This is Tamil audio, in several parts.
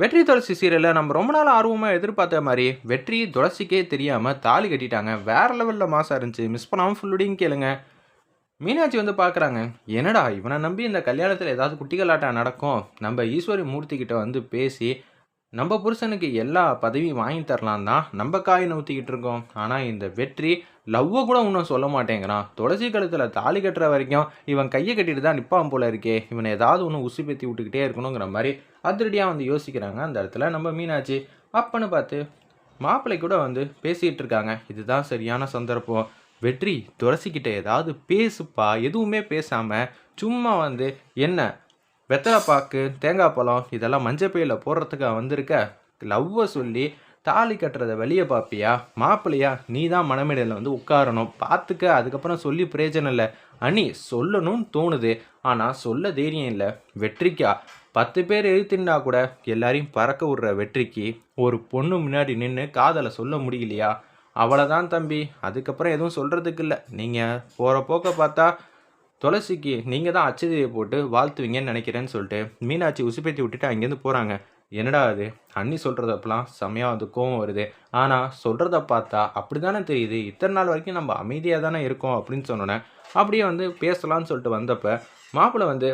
வெற்றி துளசி சீரியலில் நம்ம ரொம்ப நாள் ஆர்வமாக எதிர்பார்த்த மாதிரி வெற்றி துளசிக்கே தெரியாமல் தாலி கட்டிட்டாங்க. வேற லெவலில் மாசம் இருந்துச்சு. மிஸ் பண்ணாமல் ஃபுல்லுடையும் கேளுங்க. மீனாட்சி வந்து பார்க்குறாங்க என்னடா இவனை நம்பி இந்த கல்யாணத்தில் ஏதாவது குட்டிகளாட்டம் நடக்கும்? நம்ம ஈஸ்வரி மூர்த்திக்கிட்ட வந்து பேசி நம்ம புருஷனுக்கு எல்லா பதவியும் வாங்கி தரலாம் தான் நம்ம காயை நூற்றிக்கிட்டு இருக்கோம். ஆனால் இந்த வெற்றி லவ்வை கூட இன்னும் சொல்ல மாட்டேங்கிறான். துளசி கழுத்தில் தாலி கட்டுற வரைக்கும் இவன் கையை கட்டிட்டு தான் நிற்பான் போல இருக்கே. இவனை ஏதாவது ஒன்று உசி பேத்தி விட்டுக்கிட்டே இருக்கணுங்கிற மாதிரி அதிரடியாக வந்து யோசிக்கிறாங்க அந்த இடத்துல நம்ம மீனாட்சி. அப்பன்னு பார்த்து மாப்பிள்ளை கூட வந்து பேசிகிட்டு இருக்காங்க. இதுதான் சரியான சந்தர்ப்பம். வெற்றி துளசிக்கிட்ட ஏதாவது பேசுப்பா. எதுவுமே பேசாமல் சும்மா வந்து என்ன வெத்தலை பாக்கு தேங்காய் பழம் இதெல்லாம் மஞ்சப்பையில் போடுறதுக்காக வந்திருக்க? லவ்வை சொல்லி தாலி கட்டுறத வெளியே பார்ப்பியா மாப்பிள்ளையா நீ தான் மனமேடையில் வந்து உட்காரணும். பார்த்துக்க அதுக்கப்புறம் சொல்லி பிரயோஜனம் இல்லை. அணி சொல்லணும்னு தோணுது. ஆனால் சொல்ல தைரியம் இல்லை. வெற்றிக்கா? பத்து பேர் எழுத்துனா கூட எல்லாரையும் பறக்க விடுற வெற்றிக்கு ஒரு பொண்ணு முன்னாடி நின்று காதலை சொல்ல முடியலையா? அவ்வளோதான் தம்பி. அதுக்கப்புறம் எதுவும் சொல்கிறதுக்கு இல்லை. நீங்கள் போகிற போக்க பார்த்தா துளசிக்கு நீங்கள் தான் அச்சதியை போட்டு வாழ்த்துவீங்கன்னு நினைக்கிறேன்னு சொல்லிட்டு மீனாட்சி உசுப்பேத்தி விட்டுட்டு அங்கேருந்து போகிறாங்க என்னடா அது அண்ணி சொல்கிறதப்பெல்லாம் செம்மையாக வந்து கோவம் வருது. ஆனால் சொல்கிறத பார்த்தா அப்படி தானே தெரியுது? இத்தனை நாள் வரைக்கும் நம்ம அமைதியாக தானே இருக்கோம் அப்படின்னு சொன்னோன்னே அப்படியே வந்து பேசலாம்னு சொல்லிட்டு வந்தப்போ மாப்பிள்ளை வந்து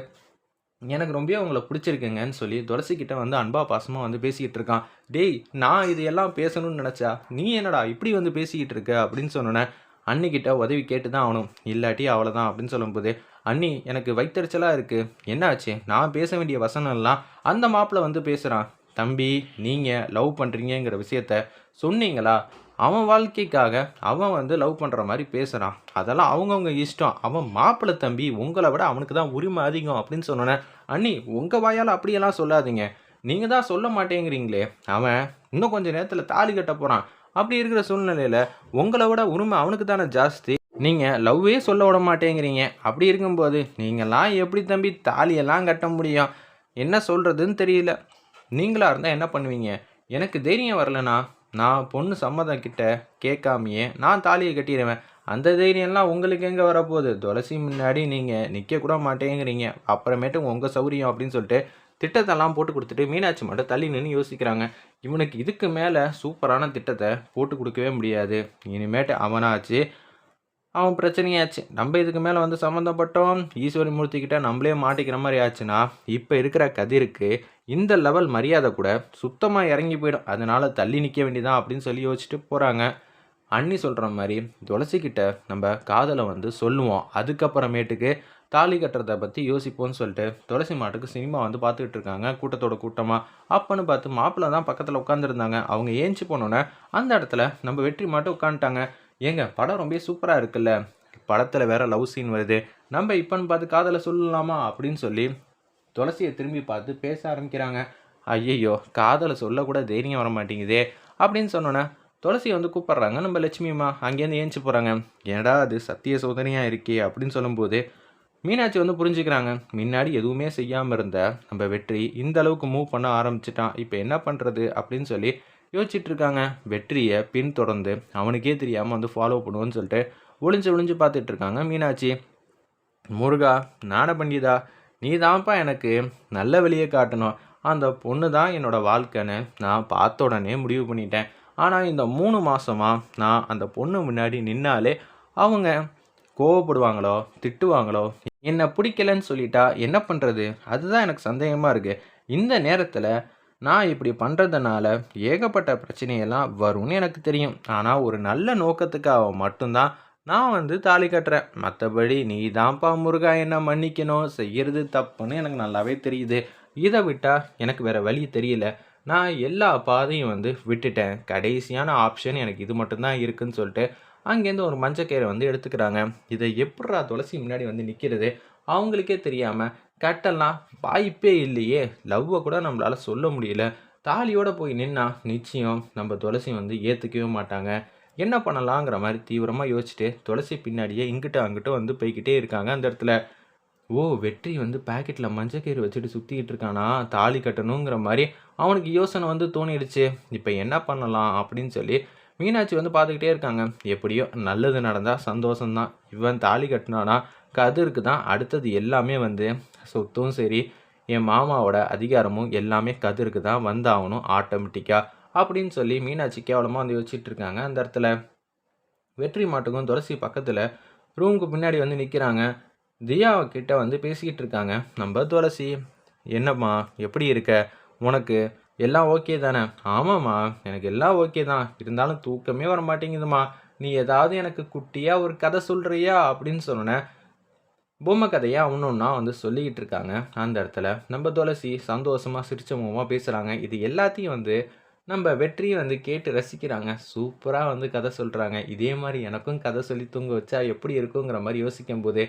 எனக்கு ரொம்ப உங்களை பிடிச்சிருக்குங்கன்னு சொல்லி துளசிக்கிட்ட வந்து அன்பா பாசமாக வந்து பேசிக்கிட்டு இருக்கான். டேய் நான் இது எல்லாம் பேசணும்னு நினச்சா நீ என்னடா இப்படி வந்து பேசிக்கிட்டு இருக்க? அப்படின்னு சொன்னோன்னே அண்ணிக்கிட்ட உதவி கேட்டு தான் ஆகணும். இல்லாட்டி அவ்வளோதான் அப்படின்னு சொல்லும்போது அண்ணி எனக்கு வைத்தறிச்சலாக இருக்குது என்னாச்சு? நான் பேச வேண்டிய வசனம்லாம் அந்த மாப்பிள்ளை வந்து பேசுகிறான் தம்பி நீங்கள் லவ் பண்ணுறீங்கிற விஷயத்த சொன்னீங்களா? அவன் வாழ்க்கைக்காக அவன் வந்து லவ் பண்ணுற மாதிரி பேசுகிறான் அதெல்லாம் அவங்கவுங்க இஷ்டம். அவன் மாப்பிள்ளை தம்பி உங்களை விட அவனுக்கு தான் உரிமை அதிகம் அப்படின்னு சொன்னோன்னே அண்ணி உங்கள் வாயால் அப்படியெல்லாம் சொல்லாதீங்க. நீங்கள் தான் சொல்ல மாட்டேங்கிறீங்களே. அவன் இன்னும் கொஞ்சம் நேரத்தில் தாலி கட்ட போகிறான் அப்படி இருக்கிற சூழ்நிலையில் உங்களை விட உரிமை அவனுக்கு தானே ஜாஸ்தி. நீங்கள் லவ்வே சொல்ல விட மாட்டேங்கிறீங்க. அப்படி இருக்கும்போது நீங்களாம் எப்படி தம்பி தாலியெல்லாம் கட்ட முடியும்? என்ன சொல்கிறதுன்னு தெரியல. நீங்களாக இருந்தால் என்ன பண்ணுவீங்க? எனக்கு தைரியம் வரலனா நான் பொண்ணு சம்மதம் கிட்ட கேட்காமையே நான் தாலியை கட்டிடுவேன். அந்த தைரியம்லாம் உங்களுக்கு எங்கே வரப்போகுது? துளசி முன்னாடி நீங்கள் நிற்கக்கூட மாட்டேங்கிறீங்க. அப்புறமேட்டு உங்கள் சௌரியம் அப்படின்னு சொல்லிட்டு திட்டத்தெல்லாம் போட்டு கொடுத்துட்டு மீனாட்சி மட்டும் தள்ளி நின்று யோசிக்கிறாங்க. இவனுக்கு இதுக்கு மேலே சூப்பரான திட்டத்தை போட்டு கொடுக்கவே முடியாது. இனிமேட்டு அவனாச்சு அவன் பிரச்சனையாச்சு. நம்ம இதுக்கு மேலே வந்து சம்மந்தப்பட்டோம் ஈஸ்வரி மூர்த்திக்கிட்ட நம்மளே மாட்டிக்கிற மாதிரி ஆச்சுன்னா இப்போ இருக்கிற கதிருக்கு இந்த லெவல் மரியாதை கூட சுத்தமாக இறங்கி போயிடும். அதனால் தள்ளி நிற்க வேண்டியதான் அப்படின்னு சொல்லி யோசிச்சுட்டு போகிறாங்க அண்ணி சொல்கிற மாதிரி துளசிக்கிட்ட நம்ம காதலை வந்து சொல்லுவோம். அதுக்கப்புறமேட்டுக்கு தாலி கட்டுறதை பற்றி யோசிப்போம்னு சொல்லிட்டு துளசி மாட்டுக்கு சினிமா வந்து பார்த்துக்கிட்டு இருக்காங்க கூட்டத்தோட கூட்டமாக அப்பன்னு பார்த்து மாப்பிள்ளை தான் பக்கத்தில் உட்காந்துருந்தாங்க அவங்க ஏஞ்சி போனோன்னே அந்த இடத்துல நம்ம வெற்றி மாட்டு உட்காந்துட்டாங்க ஏங்க படம் ரொம்ப சூப்பராக இருக்குல்ல? படத்தில் வேற லவ் சீன் வருது. நம்ம இப்போன்னு பார்த்து காதலை சொல்லலாமா? அப்படின்னு சொல்லி துளசியை திரும்பி பார்த்து பேச ஆரம்பிக்கிறாங்க. ஐயையோ காதலை சொல்லக்கூட தைரியம் வர மாட்டேங்குதே அப்படின்னு சொன்னோன்னே துளசியை வந்து கூப்பிட்றாங்க. நம்ம லட்சுமிம்மா அங்கேருந்து ஏஞ்சி போகிறாங்க ஏடா அது சத்திய சோதனையாக இருக்கே அப்படின்னு சொல்லும்போது மீனாட்சி வந்து புரிஞ்சுக்கிறாங்க. முன்னாடி எதுவுமே செய்யாமல் இருந்த நம்ம வெற்றி இந்த அளவுக்கு மூவ் பண்ண ஆரம்பிச்சிட்டான். இப்போ என்ன பண்ணுறது அப்படின்னு சொல்லி யோசிச்சுட்டு இருக்காங்க வெற்றியை பின்தொடர்ந்து அவனுக்கே தெரியாமல் வந்து ஃபாலோ பண்ணுவோன்னு சொல்லிட்டு ஒளிஞ்சு ஒளிஞ்சு பார்த்துட்டு இருக்காங்க மீனாட்சி. முருகா ஞான பண்டிதா நீ தான்ப்பா எனக்கு நல்ல வழியை காட்டணும். அந்த பொண்ணு தான் என்னோட வாழ்க்கைன்னு நான் பார்த்த உடனே முடிவு பண்ணிட்டேன். ஆனால் இந்த மூணு மாதமாக நான் அந்த பொண்ணு முன்னாடி நின்னாலே அவங்க கோவப்படுவாங்களோ திட்டுவாங்களோ என்னை பிடிக்கலன்னு சொல்லிட்டா என்ன பண்ணுறது அதுதான் எனக்கு சந்தேகமாக இருக்குது இந்த நேரத்தில் நான் இப்படி பண்ணுறதுனால ஏகப்பட்ட பிரச்சனையெல்லாம் வரும்னு எனக்கு தெரியும். ஆனால் ஒரு நல்ல நோக்கத்துக்காக மட்டும்தான் நான் வந்து தாலி கட்டுறேன். மற்றபடி நீ தான்ப்பா முருகா என்ன மன்னிக்கணும்? செய்கிறது தப்புன்னு எனக்கு நல்லாவே தெரியுது. இதை விட்டால் எனக்கு வேறு வழி தெரியல. நான் எல்லா பாதையும் வந்து விட்டுட்டேன். கடைசியான ஆப்ஷன் எனக்கு இது மட்டும்தான் இருக்குதுன்னு சொல்லிட்டு அங்கேருந்து ஒரு மஞ்சக்கயிறை வந்து எடுத்துக்கிறாங்க. இதை எப்படா துளசி முன்னாடி வந்து நிற்கிறது அவங்களுக்கே தெரியாமல் கட்டெல்லாம் வாய்ப்பே இல்லையே. லவ்வை கூட நம்மளால் சொல்ல முடியல. தாலியோடு போய் நின்னா நிச்சயம் நம்ம துளசி வந்து ஏற்றுக்கவே மாட்டாங்க. என்ன பண்ணலாங்கிற மாதிரி தீவிரமாக யோசிச்சுட்டு துளசி பின்னாடியே இங்கிட்ட அங்கிட்ட வந்து போய்கிட்டே இருக்காங்க அந்த இடத்துல. ஓ வெற்றி வந்து பேக்கெட்டில் மஞ்சக்கயிறு வச்சுட்டு சுற்றிக்கிட்டு இருக்கானா? தாலி கட்டணுங்கிற மாதிரி அவனுக்கு யோசனை வந்து தோணிடுச்சு. இப்போ என்ன பண்ணலாம் அப்படின்னு சொல்லி மீனாட்சி வந்து பார்த்துக்கிட்டே இருக்காங்க. எப்படியோ நல்லது நடந்தால் சந்தோஷம்தான். இவன் தாலி கட்டினானா கதிருக்கு தான் அடுத்தது எல்லாமே வந்து சொத்தும் சரி என் மாமாவோட அதிகாரமும் எல்லாமே கதிருக்கு தான் வந்தாகணும் ஆட்டோமேட்டிக்காக அப்படின்னு சொல்லி மீனாட்சி கேவலமாக வந்து யோசிச்சுட்டு இருக்காங்க. அந்த இடத்துல வெற்றி மாட்டுக்கும் துளசி பக்கத்தில் ரூமுக்கு பின்னாடி வந்து நிற்கிறாங்க தியா கிட்ட வந்து பேசிக்கிட்டு இருக்காங்க. நம்ம துளசி என்னம்மா எப்படி இருக்க? உனக்கு எல்லாம் ஓகே தானே? ஆமாம்மா எனக்கு எல்லாம் ஓகே தான். இருந்தாலும் தூக்கமே வர மாட்டேங்குதுமா நீ ஏதாவது எனக்கு குட்டியாக ஒரு கதை சொல்கிறியா அப்படின்னு சொன்னேன் பொம்மை கதையை ஒன்றா வந்து சொல்லிக்கிட்டு இருக்காங்க. அந்த இடத்துல நம்ம துளசி சந்தோஷமாக சிரிச்ச முகமாக பேசுகிறாங்க இது எல்லாத்தையும் வந்து நம்ம வெற்றியை வந்து கேட்டு ரசிக்கிறாங்க. சூப்பராக வந்து கதை சொல்கிறாங்க இதே மாதிரி எனக்கும் கதை சொல்லி தூங்க வச்சா எப்படி இருக்குங்கிற மாதிரி யோசிக்கும் போது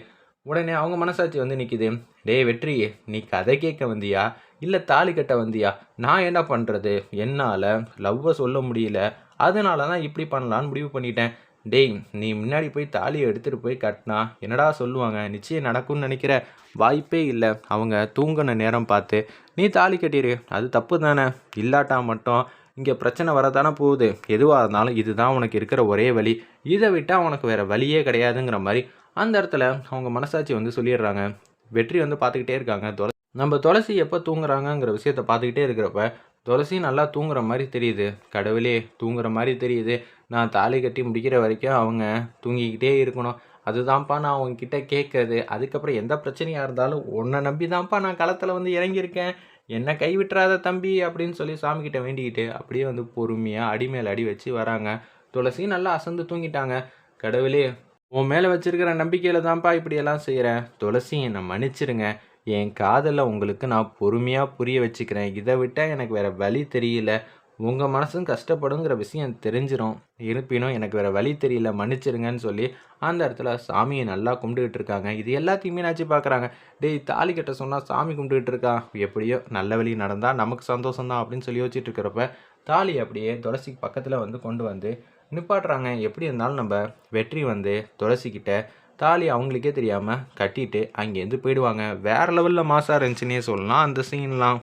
உடனே அவங்க மனசாட்சி வந்து நிற்கிது டேய் வெற்றி நீ கதை கேட்க வந்தியா? இல்லை தாலி கட்ட வந்தியா? நான் என்ன பண்ணுறது என்னால் லவ்வை சொல்ல முடியல. அதனால தான் இப்படி பண்ணலான்னு முடிவு பண்ணிட்டேன். டேய் நீ முன்னாடி போய் தாலியை எடுத்துகிட்டு போய் கட்டினா என்னடா சொல்லுவாங்க? நிச்சயம் நடக்கும்னு நினைக்கிற வாய்ப்பே இல்லை. அவங்க தூங்கின நேரம் பார்த்து நீ தாலி கட்டிடு. அது தப்பு தானே? இல்லாட்டா மட்டும் இங்கே பிரச்சனை வரதானே போகுது. எதுவாக இருந்தாலும் இதுதான் உனக்கு இருக்கிற ஒரே வழி இதை விட்டால் உனக்கு வேறு வழியே கிடையாதுங்கிற மாதிரி. அந்த இடத்துல அவங்க மனசாட்சி வந்து சொல்லிடுறாங்க. வெற்றி வந்து பார்த்துக்கிட்டே இருக்காங்க. துள நம்ம துளசி எப்போ தூங்குறாங்கங்கிற விஷயத்த பார்த்துக்கிட்டே இருக்கிறப்ப துளசி நல்லா தூங்குற மாதிரி தெரியுது. கடவுளே தூங்குற மாதிரி தெரியுது. நான் தாலி கட்டி முடிக்கிற வரைக்கும் அவங்க தூங்கிக்கிட்டே இருக்கணும். அதுதான்ப்பா நான் அவங்கக்கிட்ட கேட்குறது. அதுக்கப்புறம் எந்த பிரச்சனையாக இருந்தாலும் உன்னை நம்பி தான்ப்பா நான் களத்தில் வந்து இறங்கியிருக்கேன். என்னை கைவிட்டுறாத தம்பி அப்படின்னு சொல்லி சாமிக்கிட்ட வேண்டிக்கிட்டு அப்படியே வந்து பொறுமையாக அடி மேலே அடி வச்சு வராங்க. துளசி நல்லா அசந்து தூங்கிட்டாங்க. கடவுளே உன் மேலே வச்சுருக்கிற நம்பிக்கையில் தான்ப்பா இப்படியெல்லாம் செய்கிறேன் துளசி என்னை மன்னிச்சிருங்க. என் காதலில் உங்களுக்கு நான் பொறுமையாக புரிய வச்சுக்கிறேன். இதை விட்டால் எனக்கு வேறு வழி தெரியல. உங்கள் மனசும் கஷ்டப்படுங்கிற விஷயம் தெரிஞ்சிடும் இருப்பினும் எனக்கு வேறு வழி தெரியல மன்னிச்சிருங்கன்னு சொல்லி அந்த இடத்துல சாமியை நல்லா கும்பிட்டுக்கிட்டு இருக்காங்க. இது எல்லாத்தையுமே மீனாட்சி பார்க்குறாங்க டேய் தாலி கட்ட சொன்னால் சாமி கும்பிட்டுக்கிட்டு இருக்கான் எப்படியோ நல்ல வழி நடந்தால் நமக்கு சந்தோஷம் தான் அப்படின்னு சொல்லி யோசிச்சுட்டு இருக்கிறப்ப தாலி அப்படியே துளசிக்கு பக்கத்தில் வந்து கொண்டு வந்து நிப்பாட்டுறாங்க. எப்படி இருந்தாலும் நம்ம வெற்றி வந்து துளசிக்கிட்ட தாலி அவங்களுக்கே தெரியாமல் கட்டிட்டு அங்கேருந்து போயிடுவாங்க. வேறு லெவலில் மாசாக இருந்துச்சுன்னே சொல்லலாம் அந்த சீன்லாம்